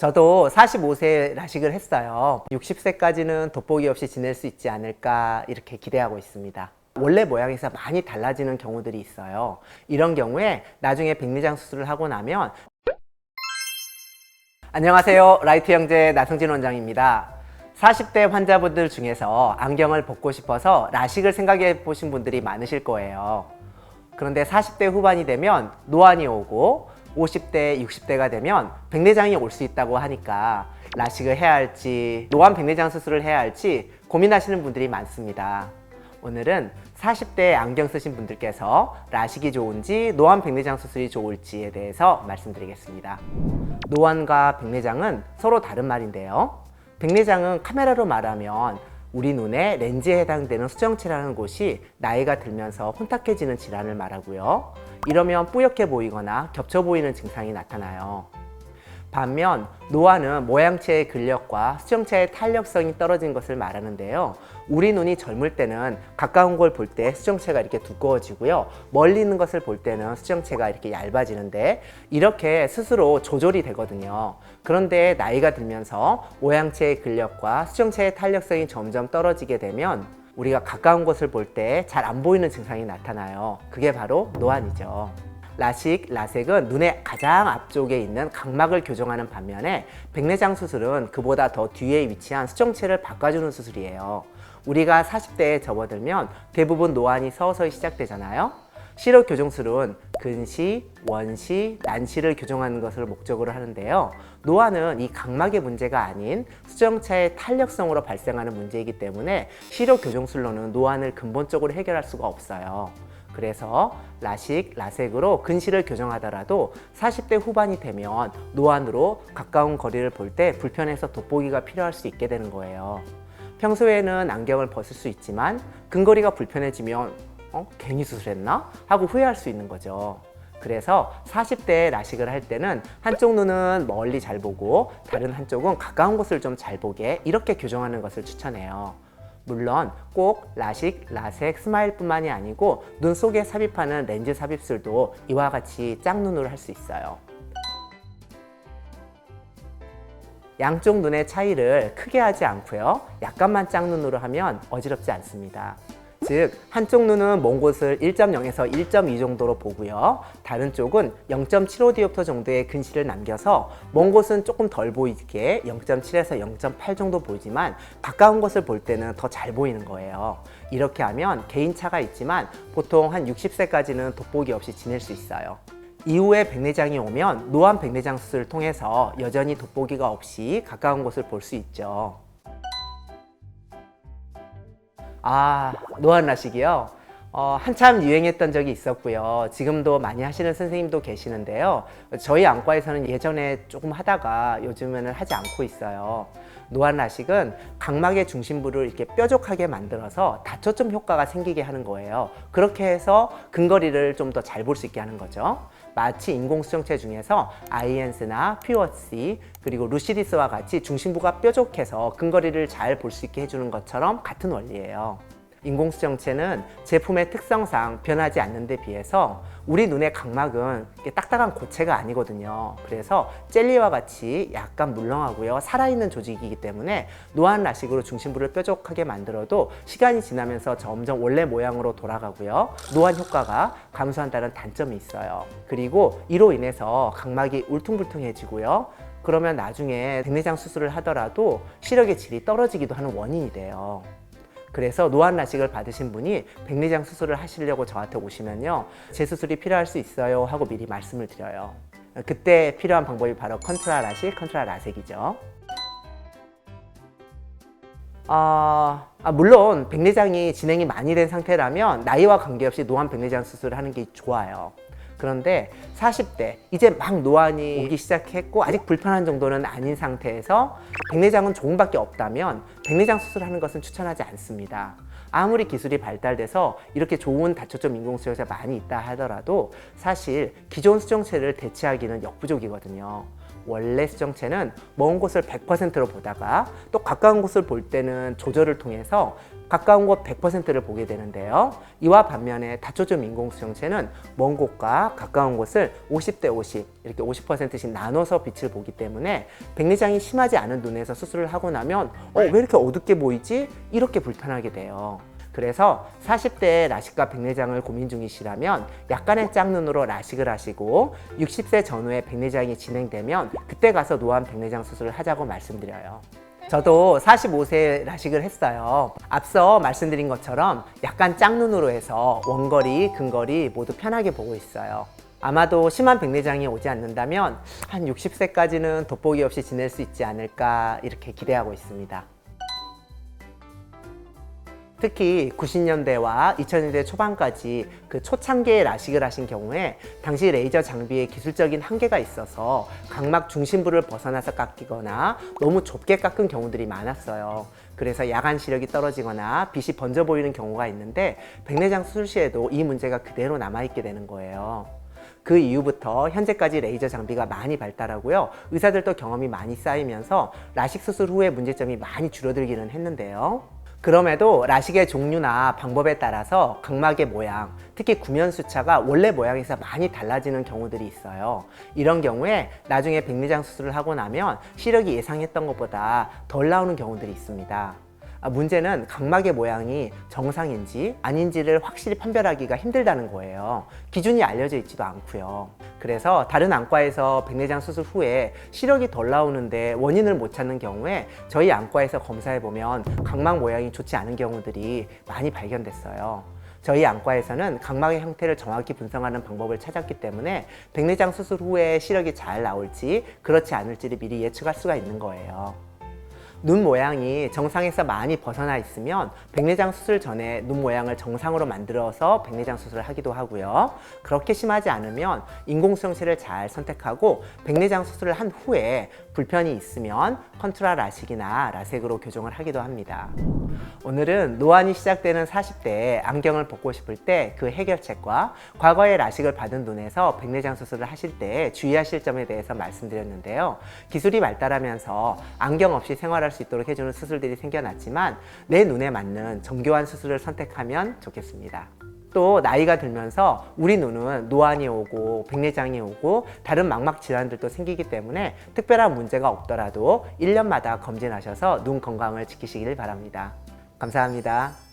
저도 45세 라식을 했어요. 60세까지는 돋보기 없이 지낼 수 있지 않을까 이렇게 기대하고 있습니다. 원래 모양에서 많이 달라지는 경우들이 있어요. 이런 경우에 나중에 백내장 수술을 하고 나면 안녕하세요. 라이트 형제 나성진 원장입니다. 40대 환자분들 중에서 안경을 벗고 싶어서 라식을 생각해 보신 분들이 많으실 거예요. 그런데 40대 후반이 되면 노안이 오고 50대, 60대가 되면 백내장이 올 수 있다고 하니까 라식을 해야 할지 노안 백내장 수술을 해야 할지 고민하시는 분들이 많습니다. 오늘은 40대 안경 쓰신 분들께서 라식이 좋은지 노안 백내장 수술이 좋을지에 대해서 말씀드리겠습니다. 노안과 백내장은 서로 다른 말인데요. 백내장은 카메라로 말하면 우리 눈의 렌즈에 해당되는 수정체라는 곳이 나이가 들면서 혼탁해지는 질환을 말하고요. 이러면 뿌옇게 보이거나 겹쳐 보이는 증상이 나타나요. 반면 노안은 모양체의 근력과 수정체의 탄력성이 떨어진 것을 말하는데요. 우리 눈이 젊을 때는 가까운 걸 볼 때 수정체가 이렇게 두꺼워지고요. 멀리 있는 것을 볼 때는 수정체가 이렇게 얇아지는데 이렇게 스스로 조절이 되거든요. 그런데 나이가 들면서 모양체의 근력과 수정체의 탄력성이 점점 떨어지게 되면 우리가 가까운 것을 볼 때 잘 안 보이는 증상이 나타나요. 그게 바로 노안이죠. 라식, 라섹은 눈의 가장 앞쪽에 있는 각막을 교정하는 반면에 백내장 수술은 그보다 더 뒤에 위치한 수정체를 바꿔주는 수술이에요. 우리가 40대에 접어들면 대부분 노안이 서서히 시작되잖아요. 시력 교정술은 근시, 원시, 난시를 교정하는 것을 목적으로 하는데요. 노안은 이 각막의 문제가 아닌 수정체의 탄력성으로 발생하는 문제이기 때문에 시력 교정술로는 노안을 근본적으로 해결할 수가 없어요. 그래서 라식, 라섹으로 근시를 교정하더라도 40대 후반이 되면 노안으로 가까운 거리를 볼 때 불편해서 돋보기가 필요할 수 있게 되는 거예요. 평소에는 안경을 벗을 수 있지만 근거리가 불편해지면 어? 괜히 수술했나? 하고 후회할 수 있는 거죠. 그래서 40대 라식을 할 때는 한쪽 눈은 멀리 잘 보고 다른 한쪽은 가까운 곳을 좀 잘 보게 이렇게 교정하는 것을 추천해요. 물론 꼭 라식, 라섹, 스마일뿐만이 아니고 눈 속에 삽입하는 렌즈 삽입술도 이와 같이 짝눈으로 할 수 있어요. 양쪽 눈의 차이를 크게 하지 않고요. 약간만 짝눈으로 하면 어지럽지 않습니다. 즉 한쪽 눈은 먼 곳을 1.0에서 1.2 정도로 보고요. 다른 쪽은 0.75디옵터 정도의 근시를 남겨서 먼 곳은 조금 덜 보이게 0.7에서 0.8 정도 보이지만 가까운 곳을 볼 때는 더 잘 보이는 거예요. 이렇게 하면 개인차가 있지만 보통 한 60세까지는 돋보기 없이 지낼 수 있어요. 이후에 백내장이 오면 노안 백내장 수술을 통해서 여전히 돋보기가 없이 가까운 곳을 볼 수 있죠. 아, 노안 라식이요? 어, 한참 유행했던 적이 있었고요. 지금도 많이 하시는 선생님도 계시는데요. 저희 안과에서는 예전에 조금 하다가 요즘에는 하지 않고 있어요. 노안 라식은 각막의 중심부를 이렇게 뾰족하게 만들어서 다초점 효과가 생기게 하는 거예요. 그렇게 해서 근거리를 좀 더 잘 볼 수 있게 하는 거죠. 마치 인공수정체 중에서 아이엔스나 퓨어시 그리고 루시디스와 같이 중심부가 뾰족해서 근거리를 잘 볼 수 있게 해주는 것처럼 같은 원리예요. 인공수정체는 제품의 특성상 변하지 않는 데 비해서 우리 눈의 각막은 딱딱한 고체가 아니거든요. 그래서 젤리와 같이 약간 물렁하고요. 살아있는 조직이기 때문에 노안 라식으로 중심부를 뾰족하게 만들어도 시간이 지나면서 점점 원래 모양으로 돌아가고요. 노안 효과가 감소한다는 단점이 있어요. 그리고 이로 인해서 각막이 울퉁불퉁해지고요. 그러면 나중에 백내장 수술을 하더라도 시력의 질이 떨어지기도 하는 원인이 돼요. 그래서 노안 라식을 받으신 분이 백내장 수술을 하시려고 저한테 오시면요. 재수술이 필요할 수 있어요 하고 미리 말씀을 드려요. 그때 필요한 방법이 바로 컨트라 라식, 컨트라 라섹이죠. 아, 아, 물론 백내장이 진행이 많이 된 상태라면 나이와 관계없이 노안 백내장 수술을 하는 게 좋아요. 그런데 40대 이제 막 노안이 오기 시작했고 아직 불편한 정도는 아닌 상태에서 백내장은 조금밖에 없다면 백내장 수술하는 것은 추천하지 않습니다. 아무리 기술이 발달돼서 이렇게 좋은 다초점 인공수정체가 많이 있다 하더라도 사실 기존 수정체를 대체하기는 역부족이거든요. 원래 수정체는 먼 곳을 100%로 보다가 또 가까운 곳을 볼 때는 조절을 통해서 가까운 곳 100%를 보게 되는데요. 이와 반면에 다초점 인공수정체는 먼 곳과 가까운 곳을 50대 50 이렇게 50%씩 나눠서 빛을 보기 때문에 백내장이 심하지 않은 눈에서 수술을 하고 나면 어, 왜 이렇게 어둡게 보이지? 이렇게 불편하게 돼요. 그래서 40대 라식과 백내장을 고민 중이시라면 약간의 짝눈으로 라식을 하시고 60세 전후에 백내장이 진행되면 그때 가서 노안 백내장 수술을 하자고 말씀드려요. 저도 45세 라식을 했어요. 앞서 말씀드린 것처럼 약간 짝눈으로 해서 원거리, 근거리 모두 편하게 보고 있어요. 아마도 심한 백내장이 오지 않는다면 한 60세까지는 돋보기 없이 지낼 수 있지 않을까 이렇게 기대하고 있습니다. 특히 90년대와 2000년대 초반까지 그 초창기에 라식을 하신 경우에 당시 레이저 장비에 기술적인 한계가 있어서 각막 중심부를 벗어나서 깎이거나 너무 좁게 깎은 경우들이 많았어요. 그래서 야간 시력이 떨어지거나 빛이 번져 보이는 경우가 있는데 백내장 수술 시에도 이 문제가 그대로 남아있게 되는 거예요. 그 이후부터 현재까지 레이저 장비가 많이 발달하고요. 의사들도 경험이 많이 쌓이면서 라식 수술 후에 문제점이 많이 줄어들기는 했는데요. 그럼에도 라식의 종류나 방법에 따라서 각막의 모양, 특히 구면 수차가 원래 모양에서 많이 달라지는 경우들이 있어요. 이런 경우에 나중에 백내장 수술을 하고 나면 시력이 예상했던 것보다 덜 나오는 경우들이 있습니다. 아, 문제는 각막의 모양이 정상인지 아닌지를 확실히 판별하기가 힘들다는 거예요. 기준이 알려져 있지도 않고요. 그래서 다른 안과에서 백내장 수술 후에 시력이 덜 나오는데 원인을 못 찾는 경우에 저희 안과에서 검사해 보면 각막 모양이 좋지 않은 경우들이 많이 발견됐어요. 저희 안과에서는 각막의 형태를 정확히 분석하는 방법을 찾았기 때문에 백내장 수술 후에 시력이 잘 나올지 그렇지 않을지를 미리 예측할 수가 있는 거예요. 눈 모양이 정상에서 많이 벗어나 있으면 백내장 수술 전에 눈 모양을 정상으로 만들어서 백내장 수술을 하기도 하고요. 그렇게 심하지 않으면 인공수정체를 잘 선택하고 백내장 수술을 한 후에 불편이 있으면 컨트라 라식이나 라섹으로 교정을 하기도 합니다. 오늘은 노안이 시작되는 40대에 안경을 벗고 싶을 때 그 해결책과 과거에 라식을 받은 눈에서 백내장 수술을 하실 때 주의하실 점에 대해서 말씀드렸는데요. 기술이 발달하면서 안경 없이 생활 할 수 있도록 해주는 수술들이 생겨났지만 내 눈에 맞는 정교한 수술을 선택하면 좋겠습니다. 또 나이가 들면서 우리 눈은 노안이 오고 백내장이 오고 다른 망막 질환들도 생기기 때문에 특별한 문제가 없더라도 1년마다 검진하셔서 눈 건강을 지키시길 바랍니다. 감사합니다.